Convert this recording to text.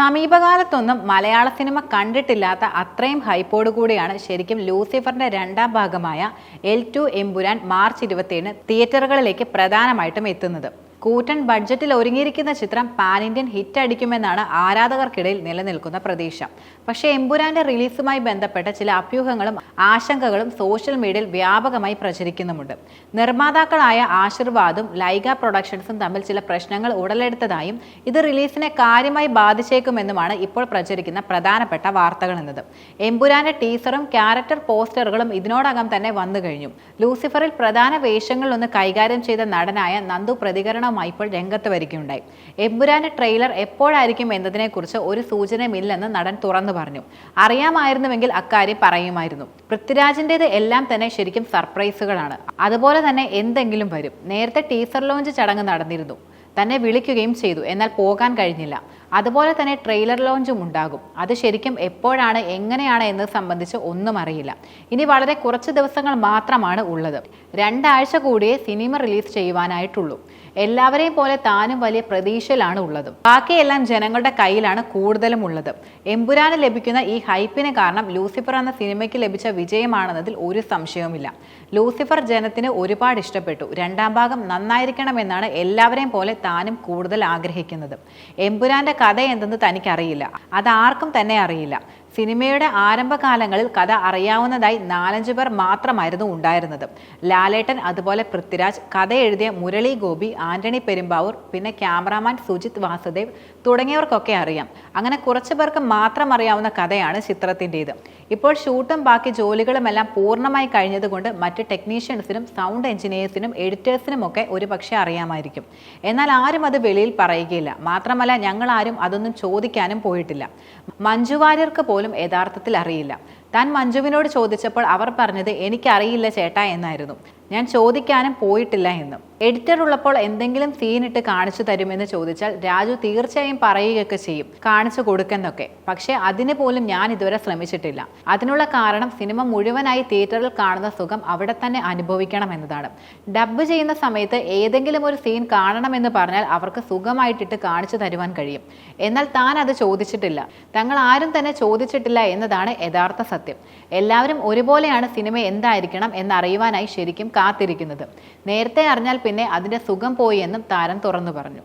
സമീപകാലത്തൊന്നും മലയാള cinema കണ്ടിട്ടില്ലാത്ത അത്രയും ഹൈപ്പോട് കൂടിയാണ് ശരിക്കും ലൂസിഫറിന്റെ രണ്ടാം ഭാഗമായ എൽ ടു എമ്പുരാൻ മാർച്ച് ഇരുപത്തിയേഴിന് തിയേറ്ററുകളിലേക്ക് പ്രധാനമായിട്ടും എത്തുന്നത്. കൂറ്റൻ ബഡ്ജറ്റിൽ ഒരുങ്ങിയിരിക്കുന്ന ചിത്രം പാൻ ഇന്ത്യൻ ഹിറ്റ് അടിക്കുമെന്നാണ് ആരാധകർക്കിടയിൽ നിലനിൽക്കുന്ന പ്രതീക്ഷ. പക്ഷേ എമ്പുരാന്റെ റിലീസുമായി ബന്ധപ്പെട്ട ചില അഭ്യൂഹങ്ങളും ആശങ്കകളും സോഷ്യൽ മീഡിയയിൽ വ്യാപകമായി പ്രചരിക്കുന്നുമുണ്ട്. നിർമ്മാതാക്കളായ ആശീർവാദും ലൈഗ പ്രൊഡക്ഷൻസും തമ്മിൽ ചില പ്രശ്നങ്ങൾ ഉടലെടുത്തതായും ഇത് റിലീസിനെ കാര്യമായി ബാധിച്ചേക്കുമെന്നുമാണ് ഇപ്പോൾ പ്രചരിക്കുന്ന പ്രധാനപ്പെട്ട വാർത്തകൾ എന്നത്. എമ്പുരാന്റെ ടീസറും ക്യാരക്ടർ പോസ്റ്ററുകളും ഇതിനോടകം തന്നെ വന്നു കഴിഞ്ഞു ലൂസിഫറിൽ പ്രധാന വേഷങ്ങളിലൊന്ന് കൈകാര്യം ചെയ്ത നടനായ നന്ദു പ്രതികരണവുമായി ഇപ്പോൾ രംഗത്ത് വരികയുണ്ടായി. എമ്പുരാന്റെ ട്രെയിലർ എപ്പോഴായിരിക്കും എന്നതിനെക്കുറിച്ച് ഒരു സൂചനയുമില്ലെന്ന് നടൻ തുറന്നു പറഞ്ഞു. അറിയാമായിരുന്നുവെങ്കിൽ അക്കാര്യം പറയുമായിരുന്നു. പൃഥ്വിരാജിന്റെത് എല്ലാം തന്നെ ശരിക്കും സർപ്രൈസുകളാണ്. അതുപോലെ തന്നെ എന്തെങ്കിലും വരും. നേരത്തെ ടീസർ ലോഞ്ച് ചടങ്ങ് നടന്നിരുന്നു. തന്നെ വിളിക്കുകയും ചെയ്തു. എന്നാൽ പോകാൻ കഴിഞ്ഞില്ല. അതുപോലെ തന്നെ ട്രെയിലർ ലോഞ്ചും ഉണ്ടാകും. അത് ശരിക്കും എപ്പോഴാണ് എങ്ങനെയാണ് എന്നത് സംബന്ധിച്ച് ഒന്നും അറിയില്ല. ഇനി വളരെ കുറച്ച് ദിവസങ്ങൾ മാത്രമാണ് ഉള്ളത്. രണ്ടാഴ്ച കൂടിയേ സിനിമ റിലീസ് ചെയ്യുവാനായിട്ടുള്ളൂ. എല്ലാവരെയും പോലെ താനും വലിയ പ്രതീക്ഷയിലാണ് ഉള്ളത്. ബാക്കിയെല്ലാം ജനങ്ങളുടെ കയ്യിലാണ് കൂടുതലും ഉള്ളത്. എമ്പുരാന് ലഭിക്കുന്ന ഈ ഹൈപ്പിന് കാരണം ലൂസിഫർ എന്ന സിനിമയ്ക്ക് ലഭിച്ച വിജയമാണെന്നതിൽ ഒരു സംശയവുമില്ല. ലൂസിഫർ ജനത്തിന് ഒരുപാട് ഇഷ്ടപ്പെട്ടു. രണ്ടാം ഭാഗം നന്നായിരിക്കണമെന്നാണ് എല്ലാവരെയും പോലെ താനും കൂടുതൽ ആഗ്രഹിക്കുന്നത്. എമ്പുരാന്റെ കഥ എന്തെന്ന് തനിക്കറിയില്ല. അതാർക്കും തന്നെ അറിയില്ല. സിനിമയുടെ ആരംഭകാലങ്ങളിൽ കഥ അറിയാവുന്നതായി നാലഞ്ചു പേർ മാത്രമായിരുന്നു ഉണ്ടായിരുന്നത്. ലാലേട്ടൻ അതുപോലെ പൃഥ്വിരാജ് കഥ എഴുതിയ മുരളി ഗോപി ആന്റണി പെരുമ്പാവൂർ പിന്നെ ക്യാമറാമാൻ സുജിത് വാസുദേവ് തുടങ്ങിയവർക്കൊക്കെ അറിയാം. അങ്ങനെ കുറച്ചു പേർക്ക് മാത്രം അറിയാവുന്ന കഥയാണ് ചിത്രത്തിന്റെത്. ഇപ്പോൾ ഷൂട്ടും ബാക്കി ജോലികളുമെല്ലാം പൂർണമായി കഴിഞ്ഞതുകൊണ്ട് മറ്റ് ടെക്നീഷ്യൻസിനും സൗണ്ട് എഞ്ചിനീയേഴ്സിനും എഡിറ്റേഴ്സിനും ഒക്കെ ഒരു പക്ഷേ അറിയാമായിരിക്കും. എന്നാൽ ആരും അത് വെളിയിൽ പറയുകയില്ല. മാത്രമല്ല ഞങ്ങൾ ആരും അതൊന്നും ചോദിക്കാനും പോയിട്ടില്ല. മഞ്ജുവാര്യർക്ക് പോലും യഥാർത്ഥത്തിൽ അറിയില്ല. താൻ മഞ്ജുവിനോട് ചോദിച്ചപ്പോൾ അവർ പറഞ്ഞത് എനിക്കറിയില്ല ചേട്ടാ എന്നായിരുന്നു. ഞാൻ ചോദിക്കാനും പോയിട്ടില്ല എന്നും. എഡിറ്റർ ഉള്ളപ്പോൾ എന്തെങ്കിലും സീനിട്ട് കാണിച്ചു തരുമെന്ന് ചോദിച്ചാൽ രാജു തീർച്ചയായും പറയുകയൊക്കെ ചെയ്യും കാണിച്ചു കൊടുക്കുന്നൊക്കെ. പക്ഷേ അതിന് പോലും ഞാൻ ഇതുവരെ ശ്രമിച്ചിട്ടില്ല. അതിനുള്ള കാരണം സിനിമ മുഴുവനായി തിയേറ്ററിൽ കാണുന്ന സുഖം അവിടെ തന്നെ അനുഭവിക്കണം എന്നതാണ്. ഡബ്ബ് ചെയ്യുന്ന സമയത്ത് ഏതെങ്കിലും ഒരു സീൻ കാണണമെന്ന് പറഞ്ഞാൽ അവർക്ക് സുഖമായിട്ടിട്ട് കാണിച്ചു തരുവാൻ കഴിയും. എന്നാൽ താൻ അത് ചോദിച്ചിട്ടില്ല. തങ്ങൾ ആരും തന്നെ ചോദിച്ചിട്ടില്ല എന്നതാണ് യഥാർത്ഥ സത്യം. എല്ലാവരും ഒരുപോലെയാണ് സിനിമ എന്തായിരിക്കണം എന്നറിയുവാനായി ശരിക്കും കാത്തിരിക്കുന്നത്. നേരത്തെ അറിഞ്ഞാൽ പിന്നെ അതിന്റെ സുഖം പോയി എന്നും താരം തുറന്നു പറഞ്ഞു.